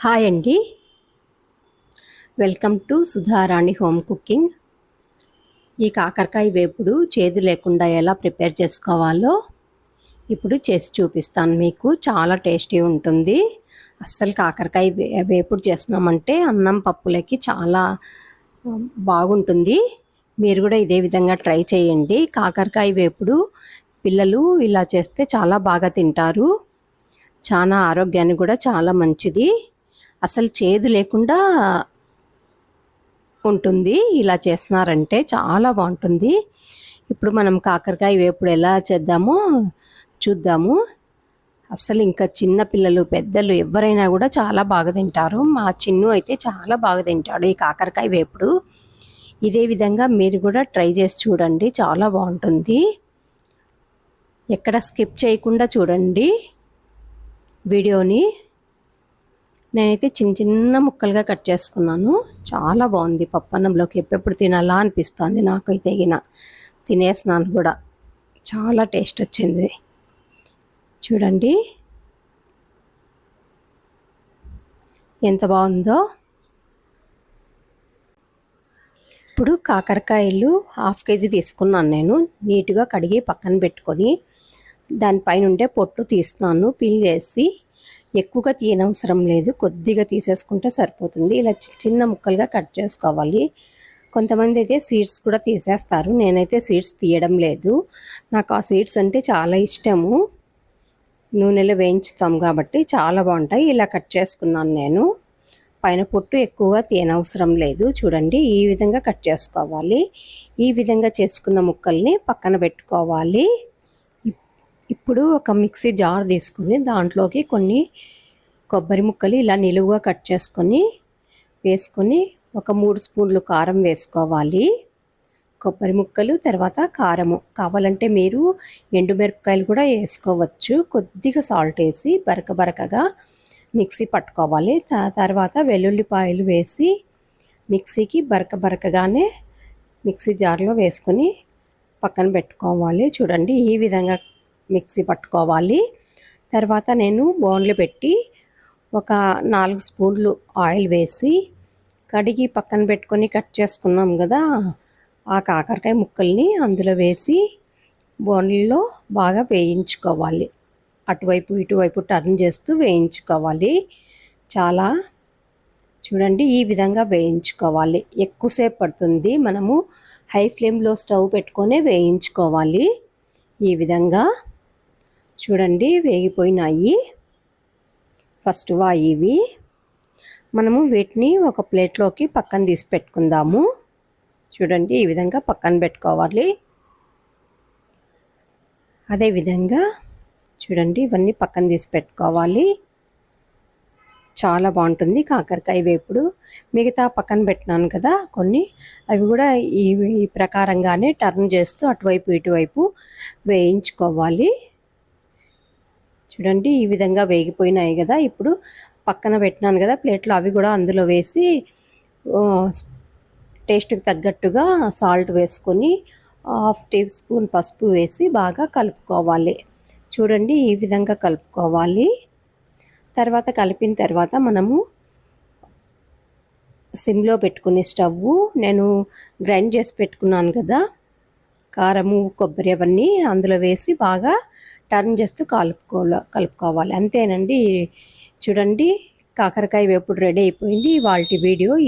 Hi అండి. Welcome to Sudharani home cooking. ఈ కాకరకాయ వేపుడు చేదు లేకుండా ఎలా ప్రిపేర్ చేసుకోవాలో ఇప్పుడు చేసి చూపిస్తాను. మీకు చాలా టేస్టీ ఉంటుంది. అస్సలు కాకరకాయ వేపుడు చేస్తున్నామంటే అన్నం పప్పులకి చాలా బాగుంటుంది. మీరు కూడా ఇదే విధంగా ట్రై చేయండి. కాకరకాయ వేపుడు పిల్లలు ఇలా చేస్తే చాలా బాగా తింటారు. చాలా ఆరోగ్యానికి కూడా చాలా మంచిది. అసలు చేదు లేకుండా ఉంటుంది ఇలా చేస్తున్నారంటే చాలా బాగుంటుంది. ఇప్పుడు మనం కాకరకాయ వేపుడు ఎలా చేద్దామో చూద్దాము. అసలు ఇంకా చిన్న పిల్లలు పెద్దలు ఎవరైనా కూడా చాలా బాగా తింటారు. మా చిన్ను అయితే చాలా బాగా తింటాడు ఈ కాకరకాయ వేపుడు. ఇదే విధంగా మీరు కూడా ట్రై చేసి చూడండి చాలా బాగుంటుంది. ఎక్కడ స్కిప్ చేయకుండా చూడండి వీడియోని. నేనైతే చిన్న చిన్న ముక్కలుగా కట్ చేసుకున్నాను. చాలా బాగుంది పప్పన్నంలోకి. ఎప్పుడెప్పుడు తినాలా అనిపిస్తుంది నాకైతే గిన తినేసినాను కూడా. చాలా టేస్ట్ వచ్చింది. చూడండి. ఎంత బాగుందో. ఇప్పుడు కాకరకాయలు హాఫ్ కేజీ తీసుకున్నాను నేను. నీట్గా కడిగి పక్కన పెట్టుకొని దానిపైన ఉండే పొట్టు తీస్తున్నాను. పీల్ చేసి ఎక్కువగా తీయనవసరం లేదు. కొద్దిగా తీసేసుకుంటే సరిపోతుంది. ఇలా చిన్న ముక్కలుగా కట్ చేసుకోవాలి. కొంతమంది అయితే సీడ్స్ కూడా తీసేస్తారు. నేనైతే సీడ్స్ తీయడం లేదు. నాకు ఆ సీడ్స్ అంటే చాలా ఇష్టము. నూనెలో వేయించుతాం కాబట్టి చాలా బాగుంటాయి. ఇలా కట్ చేసుకున్నాను నేను. పైన పొట్టు ఎక్కువగా తీయనవసరం లేదు. చూడండి ఈ విధంగా కట్ చేసుకోవాలి. ఈ విధంగా చేసుకున్న ముక్కల్ని పక్కన పెట్టుకోవాలి. ఇప్పుడు ఒక మిక్సీ జార్ తీసుకొని దాంట్లోకి కొన్ని కొబ్బరి ముక్కలు ఇలా నిలువుగా కట్ చేసుకొని వేసుకొని ఒక మూడు స్పూన్లు కారం వేసుకోవాలి. కొబ్బరి ముక్కలు తర్వాత కారము. కావాలంటే మీరు ఎండుమిరపకాయలు కూడా వేసుకోవచ్చు. కొద్దిగా సాల్ట్ వేసి బరక బరకగా మిక్సీ పట్టుకోవాలి. తర్వాత వెల్లుల్లిపాయలు వేసి మిక్సీకి బరక బరకగానే మిక్సీ జార్లో వేసుకొని పక్కన పెట్టుకోవాలి. చూడండి ఈ విధంగా మిక్సీ పట్టుకోవాలి. తర్వాత నేను బౌన్లు పెట్టి ఒక నాలుగు స్పూన్లు ఆయిల్ వేసి కడిగి పక్కన పెట్టుకొని కట్ చేసుకున్నాం కదా ఆ కాకరకాయ ముక్కల్ని అందులో వేసి బోన్లలో బాగా వేయించుకోవాలి. అటువైపు ఇటువైపు టర్న్ చేస్తూ వేయించుకోవాలి. చాలా చూడండి ఈ విధంగా వేయించుకోవాలి. ఎక్కువసేపు పడుతుంది. మనము హై ఫ్లేమ్లో స్టవ్ పెట్టుకొని వేయించుకోవాలి. ఈ విధంగా చూడండి వేగిపోయినాయి. ఫస్ట్ ఇవి. మనము వీటిని ఒక ప్లేట్లోకి పక్కన తీసి పెట్టుకుందాము. చూడండి ఈ విధంగా పక్కన పెట్టుకోవాలి. అదేవిధంగా చూడండి ఇవన్నీ పక్కన తీసి పెట్టుకోవాలి. చాలా బాగుంటుంది కాకరకాయ వేపుడు మిగతా పక్కన పెట్టినాను కదా కొన్ని. అవి కూడా ఈ ప్రకారంగానే టర్న్ చేస్తూ అటువైపు ఇటువైపు వేయించుకోవాలి. చూడండి ఈ విధంగా వేగిపోయినాయి కదా. ఇప్పుడు పక్కన పెట్టినాను కదా ప్లేట్లో అవి కూడా అందులో వేసి టేస్ట్కి తగ్గట్టుగా సాల్ట్ వేసుకొని హాఫ్ టీ స్పూన్ పసుపు వేసి బాగా కలుపుకోవాలి. చూడండి ఈ విధంగా కలుపుకోవాలి. తర్వాత కలిపిన తర్వాత మనము సిమ్లో పెట్టుకునే స్టవ్ నేను గ్రైండ్ చేసి పెట్టుకున్నాను కదా కారము కొబ్బరి అవన్నీ అందులో వేసి బాగా టర్న్ చేస్తూ కలుపుకో కలుపుకోవాలి. అంతేనండి. చూడండి కాకరకాయ వేపుడు రెడీ అయిపోయింది. వాళ్ళ వీడియో